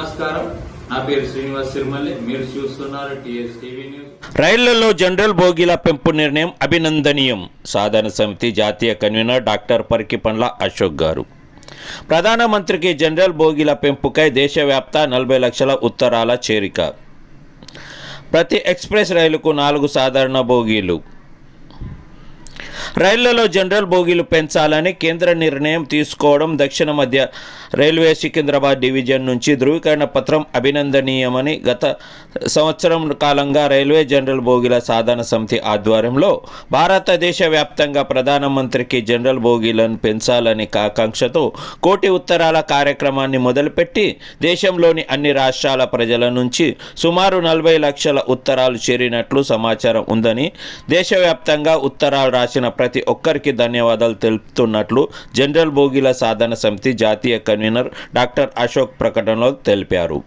నమస్కారం. నా పేరు శ్రీనివాస్ సిరిమల్లి. మీరు చూస్తున్నారు టీఎస్ టీవీ న్యూస్. రైళ్ళలో జనరల్ బోగీల పెంపు నిర్ణయం అభినందనీయం. సాధన సమితి జాతీయ కన్వీనర్ డాక్టర్ పరికిపండ్ల అశోక్ గారు. ప్రధానమంత్రికి జనరల్ బోగీల పెంపుకై దేశవ్యాప్త నలభై లక్షల ఉత్తరాల చేరిక. ప్రతి ఎక్స్ప్రెస్ రైలుకు నాలుగు సాధారణ బోగీలు. రైళ్ళలో జనరల్ బోగీలు పెంచాలని కేంద్ర నిర్ణయం తీసుకోవడం దక్షిణ మధ్య రైల్వే సికింద్రాబాద్ డివిజన్ నుంచి ధృవీకరణ పత్రం అభినందనీయమని గత సంవత్సరం కాలంగా రైల్వే జనరల్ బోగీల సాధన సమితి ఆధ్వర్యంలో భారతదేశ వ్యాప్తంగా ప్రధానమంత్రికి జనరల్ బోగీలను పెంచాలని ఆకాంక్షతో కోటి ఉత్తరాల కార్యక్రమాన్ని మొదలుపెట్టి దేశంలోని అన్ని రాష్ట్రాల ప్రజల నుంచి సుమారు నలభై లక్షల ఉత్తరాలు చేరినట్లు సమాచారం ఉందని దేశవ్యాప్తంగా ఉత్తరాలు రాసిన ప్రతి ఒక్కరికి ధన్యవాదాలు తెలుపుతున్నట్లు జనరల్ బోగిల సాధన సమితి జాతీయ కన్వీనర్ డాక్టర్ అశోక్ ప్రకటనలో తెలిపారు.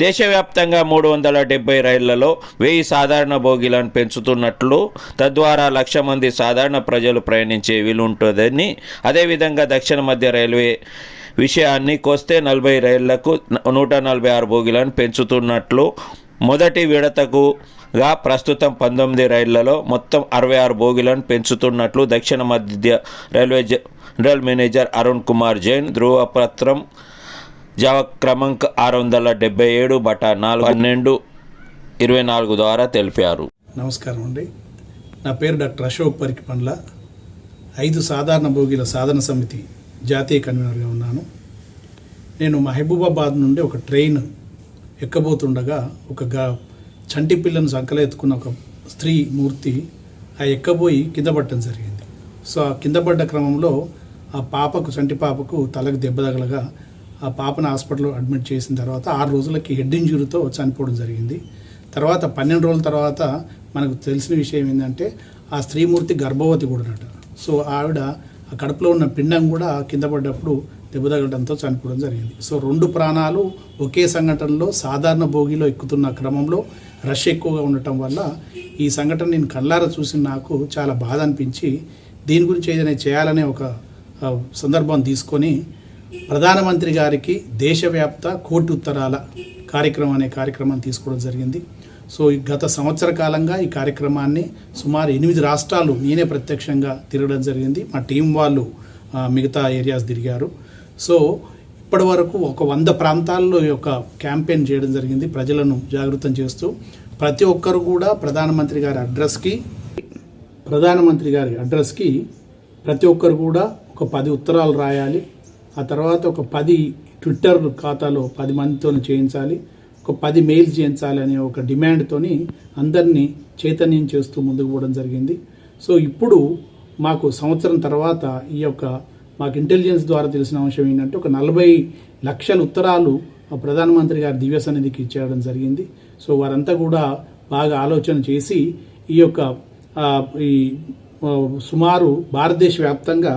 దేశవ్యాప్తంగా మూడు వందల డెబ్బై రైళ్ళలో వెయ్యి సాధారణ బోగీలను పెంచుతున్నట్లు తద్వారా లక్ష మంది సాధారణ ప్రజలు ప్రయాణించే వీలుంటుందని అదేవిధంగా దక్షిణ మధ్య రైల్వే విషయాన్ని కోస్తే నలభై రైళ్ళకు నూట నలభై ఆరు బోగీలను పెంచుతున్నట్లు మొదటి విడతకు గా ప్రస్తుతం పంతొమ్మిది రైళ్ళలో మొత్తం అరవై ఆరు బోగీలను పెంచుతున్నట్లు దక్షిణ మధ్య railway general manager Arun Kumar Jain ధృవపత్రం జవ క్రమాంక్ ఆరు వందల డెబ్బై ఏడు బట నాలుగు పన్నెండు ఇరవై నాలుగు ద్వారా తెలిపారు. నమస్కారం అండి. నా పేరు డాక్టర్ అశోక్ పరికిపండ్ల ఐదు సాధారణ భోగిల సాధన సమితి జాతీయ కన్వీనర్గా ఉన్నాను. నేను మహబూబాబాద్ నుండి ఒక ట్రైన్ ఎక్కబోతుండగా ఒక గా చంటి పిల్లను సంకలో ఎత్తుకున్న ఒక స్త్రీ మూర్తి ఆ ఎక్కబోయి కింద పడటం జరిగింది. సో ఆ కింద పడ్డ క్రమంలో ఆ పాపకు చంటి పాపకు తలకు దెబ్బ తగలగా ఆ పాపను హాస్పిటల్లో అడ్మిట్ చేసిన తర్వాత ఆరు రోజులకి హెడ్ ఇంజురీతో చనిపోవడం జరిగింది. తర్వాత పన్నెండు రోజుల తర్వాత మనకు తెలిసిన విషయం ఏంటంటే ఆ స్త్రీమూర్తి గర్భవతి కూడానట. సో ఆవిడ ఆ కడుపులో ఉన్న పిండం కూడా కింద పడ్డప్పుడు దెబ్బతగడంతో చనిపోవడం జరిగింది. సో రెండు ప్రాణాలు ఒకే సంఘటనలో సాధారణ భోగిలో ఎక్కుతున్న క్రమంలో రష్ ఎక్కువగా ఉండటం వల్ల ఈ సంఘటన నేను కళ్ళారా చూసి నాకు చాలా బాధ అనిపించి దీని గురించి ఏదైనా చేయాలనే ఒక సందర్భం తీసుకొని ప్రధానమంత్రి గారికి దేశవ్యాప్త కోటి ఉత్తరాల కార్యక్రమం అనే కార్యక్రమాన్ని తీసుకోవడం జరిగింది. సో గత సంవత్సర కాలంగా ఈ కార్యక్రమాన్ని సుమారు ఎనిమిది రాష్ట్రాలు నేనే ప్రత్యక్షంగా తిరగడం జరిగింది. మా టీం వాళ్ళు మిగతా ఏరియాస్ తిరిగారు. సో ఇప్పటి వరకు ఒక వంద ప్రాంతాల్లో యొక్క క్యాంపెయిన్ చేయడం జరిగింది. ప్రజలను జాగృతం చేస్తూ ప్రతి ఒక్కరు కూడా ప్రధానమంత్రి గారి అడ్రస్కి ప్రధానమంత్రి గారి అడ్రస్కి ప్రతి ఒక్కరు కూడా ఒక పది ఉత్తరాలు రాయాలి. ఆ తర్వాత ఒక పది ట్విట్టర్ ఖాతాలో పది మందితో చేయించాలి. ఒక పది మెయిల్స్ చేయించాలి అనే ఒక డిమాండ్తోని అందరినీ చైతన్యం చేస్తూ ముందుకు పోవడం జరిగింది. సో ఇప్పుడు మాకు సంవత్సరం తర్వాత ఈ యొక్క మాకు ఇంటెలిజెన్స్ ద్వారా తెలిసిన అంశం ఏంటంటే ఒక నలభై లక్షల ఉత్తరాలు ఆ ప్రధానమంత్రి గారి దివ్య సన్నిధికి ఇచ్చేయడం జరిగింది. సో వారంతా కూడా బాగా ఆలోచన చేసి ఈ యొక్క ఈ సుమారు భారతదేశ వ్యాప్తంగా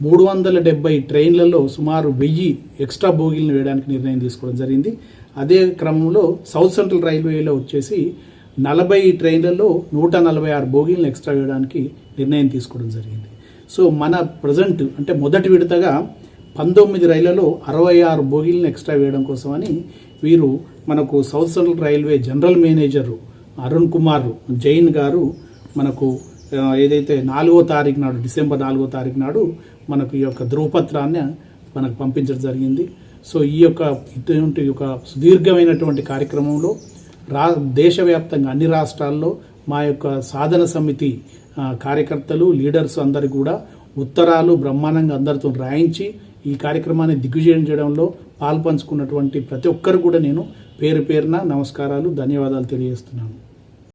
మూడు వందల డెబ్బై ట్రైన్లలో సుమారు వెయ్యి ఎక్స్ట్రా బోగీలను వేయడానికి నిర్ణయం తీసుకోవడం జరిగింది. అదే క్రమంలో సౌత్ సెంట్రల్ రైల్వేలో వచ్చేసి నలభై ట్రైన్లలో నూట నలభై ఆరు బోగీలను ఎక్స్ట్రా వేయడానికి నిర్ణయం తీసుకోవడం జరిగింది. సో మన ప్రజెంట్ అంటే మొదటి విడతగా పంతొమ్మిది రైళ్ళలో అరవై ఆరు బోగీలను ఎక్స్ట్రా వేయడం కోసమని వీరు మనకు south central railway general manager Arun Kumar Jain గారు మనకు ఏదైతే నాలుగో తారీఖు నాడు డిసెంబర్ నాలుగో తారీఖు నాడు మనకు ఈ యొక్క ధృవపత్రాన్ని మనకు పంపించడం జరిగింది. సో ఈ యొక్క ఇటువంటి ఒక సుదీర్ఘమైనటువంటి కార్యక్రమంలో రా దేశవ్యాప్తంగా అన్ని రాష్ట్రాల్లో మా యొక్క సాధన సమితి కార్యకర్తలు లీడర్స్ అందరు కూడా ఉత్తరాలు బ్రహ్మాండంగా అందరితో రాయించి ఈ కార్యక్రమాన్ని దిగ్విజయం చేయడంలో పాల్పంచుకున్నటువంటి ప్రతి ఒక్కరు కూడా నేను పేరు పేరున నమస్కారాలు ధన్యవాదాలు తెలియజేస్తున్నాను.